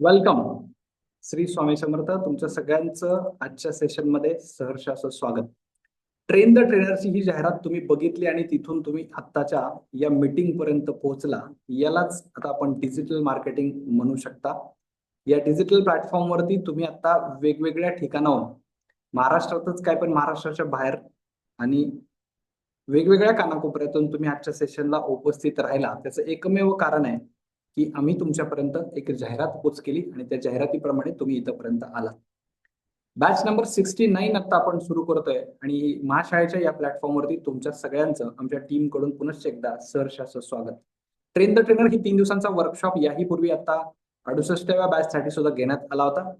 Welcome Shri Swami Samarth तुमच्या सगळ्यांचं आजच्या सेशनमध्ये सहर्ष असं स्वागत. ट्रेन द ट्रेनरची ही जाहिरात तुम्ही बघितली आणि तिथून तुम्ही आत्ताच्या या मीटिंग पर्यंत पोहोचला यालाच आता आपण डिजिटल मार्केटिंग म्हणू शकता. या डिजिटल प्लॅटफॉर्मवरती तुम्ही आता वेगवेगळ्या ठिकाणाहून महाराष्ट्रातच काय पण महाराष्ट्राच्या बाहेर आणि वेगवेगळ्या कानाकोपऱ्यातून तुम्ही आजच्या सेशनला उपस्थित राहिला. त्याचं एकमेव कारण आहे की आम्ही तुमच्यापर्यंत एक जाहिरात पोच केली आणि त्या जाहिरातीप्रमाणे तुम्ही इथंपर्यंत आलात. बॅच नंबर सिक्स्टी नाईन आता आपण सुरू करतोय आणि महाशाळेच्या या प्लॅटफॉर्मवरती तुमच्या सगळ्यांचं आमच्या टीमकडून पुनश्च एकदा सहर्ष स्वागत. ट्रेन द ट्रेनर ही तीन दिवसांचा वर्कशॉप याही पूर्वी आता अडुसष्टव्या बॅच साठी सुद्धा घेण्यात आला होता.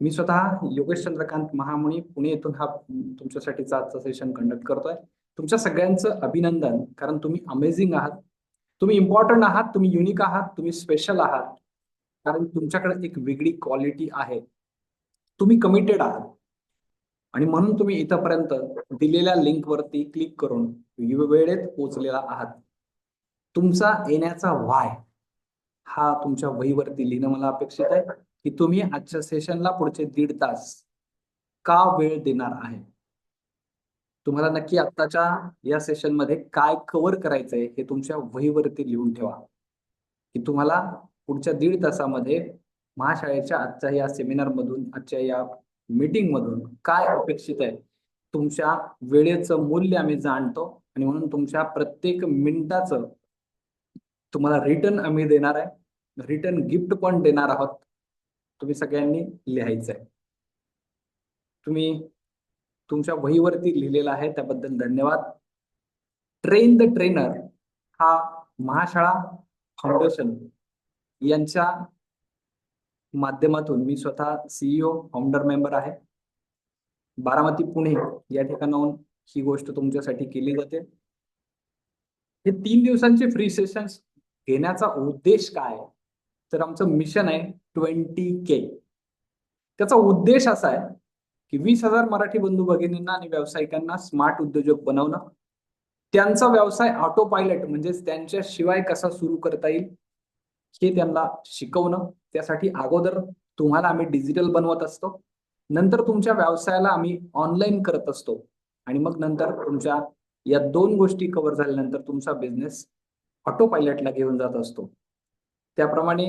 मी स्वतः योगेश चंद्रकांत महामुनी पुणे येथून हा तुमच्यासाठीचा आजचा सेशन कंडक्ट करतोय. तुमच्या सगळ्यांचं अभिनंदन कारण तुम्ही अमेझिंग आहात. तुम्ही इम्पॉर्टंट आहात तुम्ही युनिक आहात तुम्ही स्पेशल आहात. कारण तुमच्याकडे एक वेगळी क्वालिटी आहे. तुम्ही कमिटेड आहात. आणि म्हणून तुम्ही इथंपर्यंत दिलेल्या लिंकवरती क्लिक करून वेळेत पोहोचलेला आहात. तुमचा येण्याचा वाय हा तुमच्या वहीवरती लिहिणं मला अपेक्षित आहे की तुम्ही आजच्या सेशनला पुढचे दीड तास का वेळ देणार आहे? तुम्हाला नक्की आत्ताच्या या सेशनमध्ये काय कव्हर करायचंय हे तुमच्या वहीवरती लिहून ठेवा. की तुम्हाला पुढच्या दीड तासामध्ये महाशाळेच्या आजच्या या सेमिनार मधून आजच्या या मीटिंग मधून काय अपेक्षित आहे तुमच्या वेळेचं मूल्य आम्ही जाणतो आणि म्हणून तुमच्या प्रत्येक मिनिटाचं तुम्हाला रिटर्न आम्ही देणार आहे. रिटर्न गिफ्ट पण देणार आहोत. तुम्ही सगळ्यांनी लिहायचं आहे तुम्ही तुमच्या वहीवरती लिहिलेलं आहे त्याबद्दल धन्यवाद. ट्रेन द ट्रेनर हा महाशाळा फाउंडेशन यांच्या माध्यमातून मी स्वतः सीईओ फाउंडर मेंबर आहे. बारामती पुणे या ठिकाणाहून ही गोष्ट तुमच्यासाठी केली जाते. हे तीन दिवसांचे फ्री सेशन्स घेण्याचा उद्देश काय? तर आमचं मिशन आहे ट्वेंटी के त्याचा उद्देश असा आहे की वीस हजार मराठी बंधू भगिनींना आणि व्यावसायिकांना स्मार्ट उद्योजक बनवणं. त्यांचा व्यवसाय ऑटो पायलट म्हणजेच त्यांच्याशिवाय कसा सुरू करता येईल हे त्यांना शिकवणं. त्यासाठी अगोदर तुम्हाला आम्ही डिजिटल बनवत असतो. नंतर तुमच्या व्यवसायाला आम्ही ऑनलाईन करत असतो. आणि मग नंतर तुमच्या या दोन गोष्टी कव्हर झाल्यानंतर तुमचा बिझनेस ऑटो पायलटला घेऊन जात असतो. त्याप्रमाणे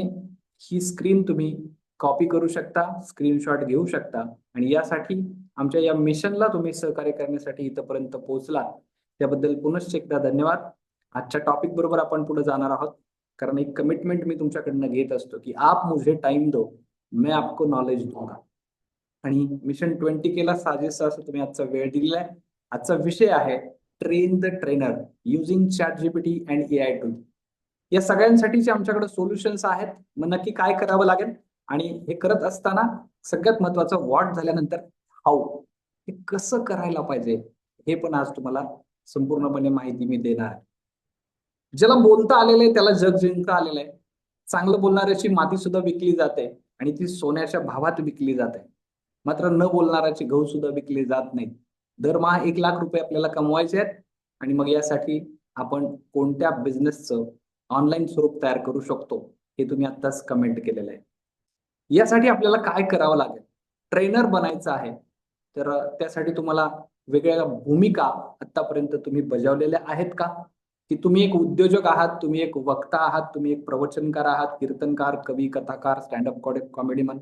ही स्क्रीन तुम्ही कॉपी करू शकता स्क्रीनशॉट घेऊ शकता आणि यासाठी आमच्या या मिशनला तुम्ही सहकार्य करण्यासाठी इथपर्यंत पोहोचलात. त्याबद्दल पुनश्च एकदा धन्यवाद. आजच्या टॉपिक बरोबर आपण पुढे जाणार आहोत. कारण एक कमिटमेंट मी तुमच्याकडनं घेत असतो की आप मुझे टाइम दो मैं आपको नॉलेज दूंगा. आणि मिशन ट्वेंटी केला साजेस असं तुम्ही आजचा वेळ दिलेला आहे आजचा विषय आहे train the trainer using chat GPT and A I too या सगळ्यांसाठीचे आमच्याकडे सोल्युशन्स आहेत. मग नक्की काय करावं लागेल? आणि हे करत असताना सगळ्यात महत्वाचं वॉट झाल्यानंतर हाऊ हे कसं करायला पाहिजे? हे पण आज तुम्हाला संपूर्णपणे माहिती मी देणार. आहे ज्याला बोलता आलेलं आहे त्याला जग जिंकता आलेलं आहे. चांगलं बोलणाऱ्याची माती सुद्धा विकली जाते आणि ती सोन्याच्या भावात विकली जाते. मात्र न बोलणाऱ्याची गहू सुद्धा विकले जात नाहीत दरमहा एक लाख रुपये आपल्याला कमवायचे आहेत आणि मग यासाठी आपण कोणत्या बिझनेसचं ऑनलाईन स्वरूप तयार करू शकतो हे तुम्ही आत्ताच कमेंट केलेलं आहे. यासाठी आपल्याला काय करावं लागेल? ट्रेनर बनायचं आहे. तर त्यासाठी तुम्हाला वेगळ्या भूमिका आतापर्यंत तुम्ही बजावलेल्या आहेत का? की तुम्ही एक उद्योजक आहात तुम्ही एक वक्ता आहात तुम्ही एक प्रवचनकार आहात कीर्तनकार कवी कथाकार स्टँडअप कॉमेडीमन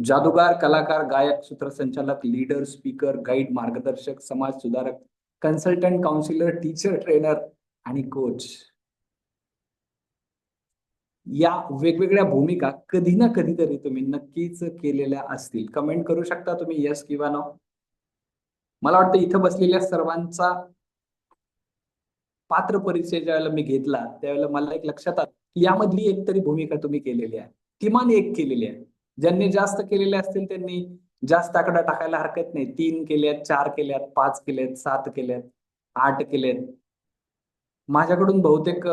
जादूगार कलाकार गायक सूत्रसंचालक लीडर स्पीकर गाईड मार्गदर्शक समाज सुधारक कन्सल्टंट काउन्सिलर टीचर ट्रेनर आणि कोच. या वेगवेगळ्या भूमिका कधी ना कधीतरी तुम्ही नक्कीच केलेल्या असतील. कमेंट करू शकता तुम्ही यस किंवा नो मला वाटतं इथं बसलेल्या सर्वांचा पात्र परिचय ज्यावेळेला मी घेतला त्यावेळेला मला एक लक्षात आलं की यामधली एक तरी भूमिका तुम्ही केलेली आहे. किमान एक केलेली आहे. ज्यांनी जास्त केलेले असतील त्यांनी जास्त आकडा टाकायला हरकत नाही. तीन केल्यात चार केल्यात पाच केल्यात सात केल्यात आठ केल्यात. माझ्याकडून बहुतेक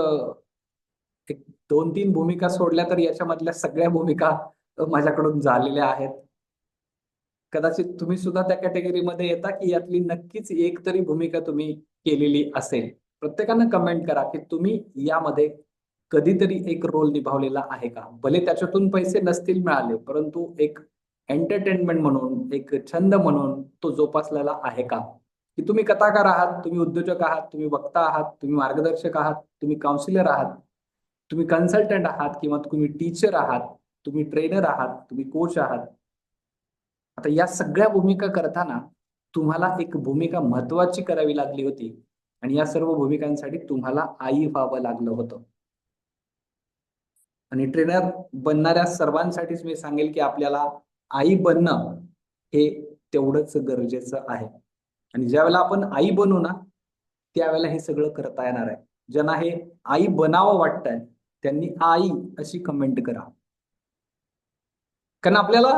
एक दोन तीन भूमिका सोडल्या तर याच्यामधल्या सगळ्या भूमिका माझ्याकडून झालेल्या आहेत. कदाचित तुम्ही सुद्धा त्या कॅटेगरीमध्ये येता की यातली नक्कीच एक तरी भूमिका तुम्ही केलेली असेल. प्रत्येकानं कमेंट करा की तुम्ही यामध्ये कधीतरी एक रोल निभावलेला आहे का? भले त्याच्यातून पैसे नसतील मिळाले परंतु एक एंटरटेनमेंट म्हणून एक छंद म्हणून तो जोपासलेला आहे का? की तुम्ही कथाकार आहात तुम्ही उद्योजक आहात तुम्ही वक्ता आहात तुम्ही मार्गदर्शक आहात तुम्ही काउन्सिलर आहात तुम्ही कन्सल्टंट आहात किंवा तुम्ही टीचर आहात तुम्ही ट्रेनर आहात तुम्ही कोच आहात. आता या सगळ्या भूमिका करताना तुम्हाला एक भूमिका महत्वाची करावी लागली होती आणि या सर्व भूमिकांसाठी तुम्हाला आई व्हावं लागलं होतं. आणि ट्रेनर बनणाऱ्या सर्वांसाठीच मी सांगेल की आपल्याला आई बनणं हे तेवढंच गरजेचं आहे. आणि ज्यावेळेला आपण आई बनू ना त्यावेळेला हे सगळं करता येणार आहे. ज्यांना हे आई बनावं वाटतंय त्यांनी आई अशी कमेंट करा. कारण आपल्याला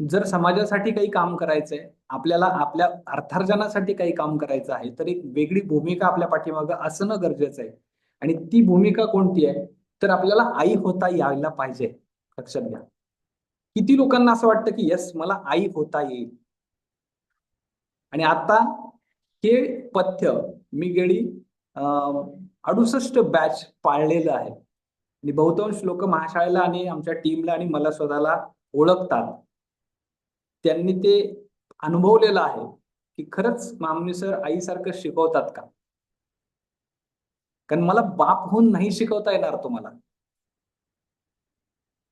जर समाजासाठी काही काम करायचंय आपल्याला आपल्या अर्थार्जनासाठी काही काम करायचं आहे तर एक वेगळी भूमिका आपल्या पाठीमागं असणं गरजेचं आहे. आणि ती भूमिका कोणती आहे? तर आपल्याला आई होता यायला पाहिजे. लक्षात घ्या. किती लोकांना असं वाटतं की यस मला आई होता येईल. आणि आता हे पथ्य मी गेली अडुसष्ट बॅच पाळलेलं आहे. आणि बहुतांश लोक महाशाळेला आणि आमच्या टीमला आणि मला स्वतःला ओळखतात. त्यांनी ते अनुभवलेलं आहे की खरंच मामनी सर आईसारखं शिकवतात का? कारण मला बाप होऊन नाही शिकवता येणार तुम्हाला.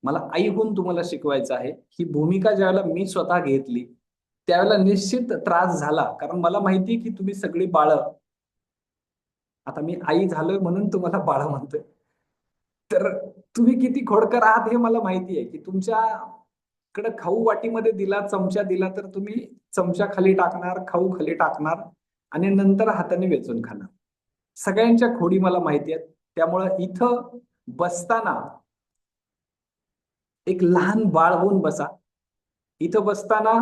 मला आई होऊन तुम्हाला शिकवायचं आहे. ही भूमिका ज्यावेळेला मी स्वतः घेतली त्यावेळेला निश्चित त्रास झाला. कारण मला माहिती की तुम्ही सगळी बाळ. आता मी आई झालोय म्हणून तुम्हाला बाळ म्हणतोय. तर तुम्ही किती खोडकर आहात हे मला माहिती आहे की तुमच्याकडे खाऊ वाटीमध्ये दिला चमचा दिला तर तुम्ही चमचा खाली टाकणार खाऊ खाली टाकणार आणि नंतर हाताने वेचून खाणार. सगळ्यांच्या खोडी मला माहिती आहेत. त्यामुळं इथं बसताना एक लहान बाळ होऊन बसा. इथं बसताना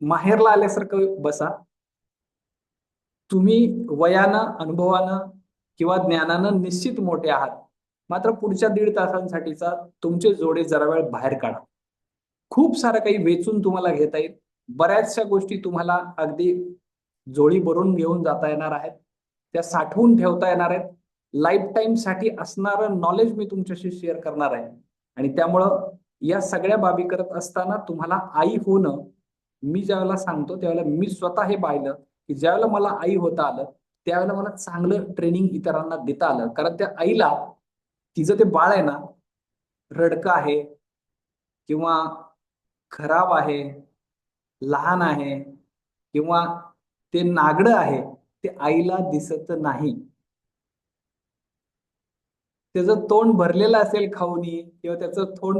माहेरला आल्यासारखं बसा. तुम्ही वयानं अनुभवानं किंवा ज्ञानानं निश्चित मोठे आहात. मात्र पुढच्या दीड तासांसाठीचा तुमचे जोडे जरा वेळ बाहेर काढा. खूप सारं काही वेचून तुम्हाला घेता येईल. बऱ्याचशा गोष्टी तुम्हाला अगदी जोडी भरून घेऊन जाता येणार आहेत. त्या साठवून ठेवता येणार आहेत. लाईफ टाईमसाठी असणारं नॉलेज मी तुमच्याशी शेअर करणार आहे. आणि त्यामुळं या सगळ्या बाबी करत असताना तुम्हाला आई होणं मी ज्यावेळेला सांगतो त्यावेळेला मी स्वतः हे पाहिलं की ज्यावेळेला मला आई होता आलं त्यावेळेला मला चांगलं ट्रेनिंग इतरांना देता आलं. कारण त्या आईला तिचं ते बाळ आहे ना रडकं आहे किंवा खराब आहे लहान आहे किंवा ते नागडं आहे ते आईला दिसत नाही. त्याचं तोंड भरलेलं असेल खाऊनी किंवा त्याचं तोंड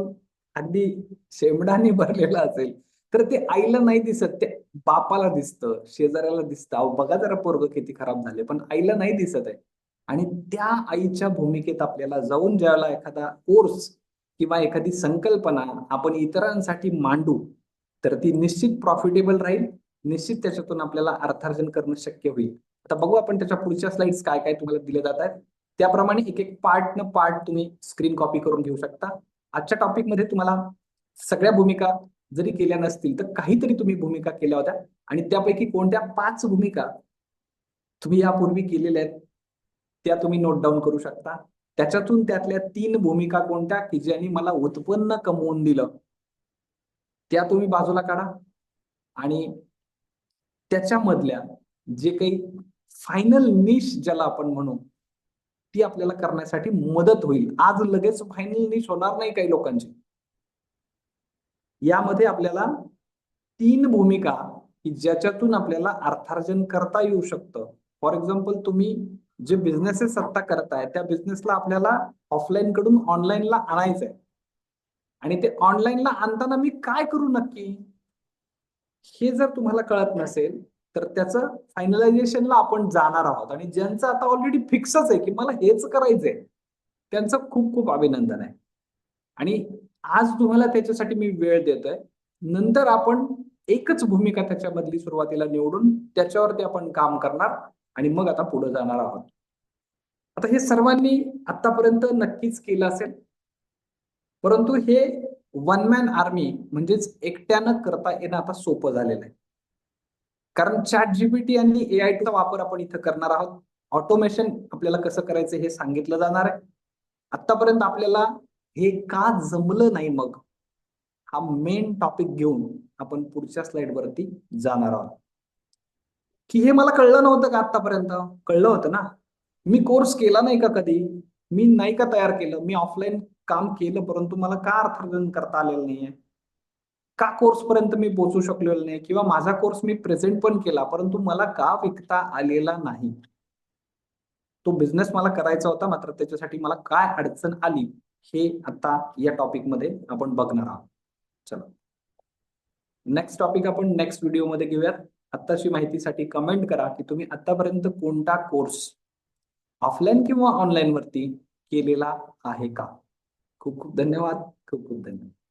अगदी शेमडाने भरलेलं असेल तर ते आईला नाही दिसत ते बापाला दिसतं शेजाऱ्याला दिसतं. अहो बघा जरा पोरग किती खराब झाले पण आईला नाही दिसत आहे. आणि त्या आईच्या भूमिकेत आपल्याला जाऊन ज्यावेळेला एखादा कोर्स किंवा एखादी संकल्पना आपण इतरांसाठी मांडू तर ती निश्चित प्रॉफिटेबल राहील निश्चित त्याच्यातून आपल्याला अर्थार्जन करणं शक्य होईल. आता बघू आपण त्याच्या पुढच्या स्लाइड्स काय काय तुम्हाला दिले जात आहेत. त्याप्रमाणे एक एक पार्ट न पार्ट तुम्ही स्क्रीन कॉपी करून घेऊ शकता. आजच्या टॉपिकमध्ये तुम्हाला सगळ्या भूमिका जरी केल्या नसतील तर काहीतरी तुम्ही भूमिका केल्या होत्या. आणि त्यापैकी कोणत्या पाच भूमिका तुम्ही यापूर्वी केलेल्या आहेत त्या तुम्ही नोट डाऊन करू शकता. त्याच्यातून त्यातल्या तीन भूमिका कोणत्या? की ज्यांनी मला उत्पन्न कमवून दिलं. त्या तुम्ही बाजूला काढा. आणि त्याच्यामधल्या जे काही फायनल निश ज्याला आपण म्हणू ती आपल्याला करण्यासाठी मदत होईल. आज लगेच फायनल निश होणार नाही काही लोकांची. यामध्ये आपल्याला तीन भूमिका की ज्याच्यातून आपल्याला अर्थार्जन करता येऊ शकतं. फॉर एक्झाम्पल तुम्ही जे बिझनेसेस करत करताय त्या बिझनेसला आपल्याला ऑफलाईन कडून ऑनलाईनला आणायचंय. आणि ते ऑनलाईनला आणताना मी काय करू नक्की? हे जर तुम्हाला कळत नसेल तर त्याचं फायनलायझेशनला आपण जाणार आहोत. आणि ज्यांचं आता ऑलरेडी फिक्सच आहे की मला हेच करायचंय त्यांचं खूप खूप अभिनंदन आहे. आणि आज तुम्हाला त्याच्यासाठी मी वेळ देतोय. नंतर आपण एकच भूमिका त्याच्यामधली सुरुवातीला निवडून त्याच्यावरती आपण काम करणार. आणि मग आता पुढे जाणार आहोत. आता हे सर्वांनी आतापर्यंत नक्कीच केलं असेल. परंतु हे वन मॅन आर्मी म्हणजेच एकट्यानं करता येणं आता सोपं झालेलं आहे. कारण चॅट जीपीटी आणि ए आय टीचा वापर आपण इथं करणार आहोत. ऑटोमेशन आपल्याला कसं करायचं हे सांगितलं जाणार आहे. आतापर्यंत आपल्याला हे का जमलं नाही मग? हा मेन टॉपिक घेऊन आपण पुढच्या स्लाइड वरती जाणार आहोत. की हे मला कळलं नव्हतं का आतापर्यंत कळलं होतं ना. मी कोर्स केला नाही का कधी? मी नाही का तयार केलं? मी ऑफलाईन काम केलं परंतु मला का अर्थार्जन करता आलेलं नाहीये? का कोर्स पर्यंत मी पोहोचू शकलेलो नाही? किंवा माझा कोर्स मी प्रेझेंट पण केला परंतु मला का विकता आलेला नाही? तो बिझनेस मला करायचा होता मात्र त्याच्यासाठी मला काय अडचण आली हे आता या टॉपिकमध्ये आपण बघणार आहोत. चला. नेक्स्ट टॉपिक आपण नेक्स्ट व्हिडिओमध्ये घेऊयात. आत्ताची माहितीसाठी कमेंट करा की तुम्ही आतापर्यंत कोणता कोर्स ऑफलाईन किंवा ऑनलाईन वरती केलेला आहे का? खूप खूप धन्यवाद खूप खूप धन्यवाद.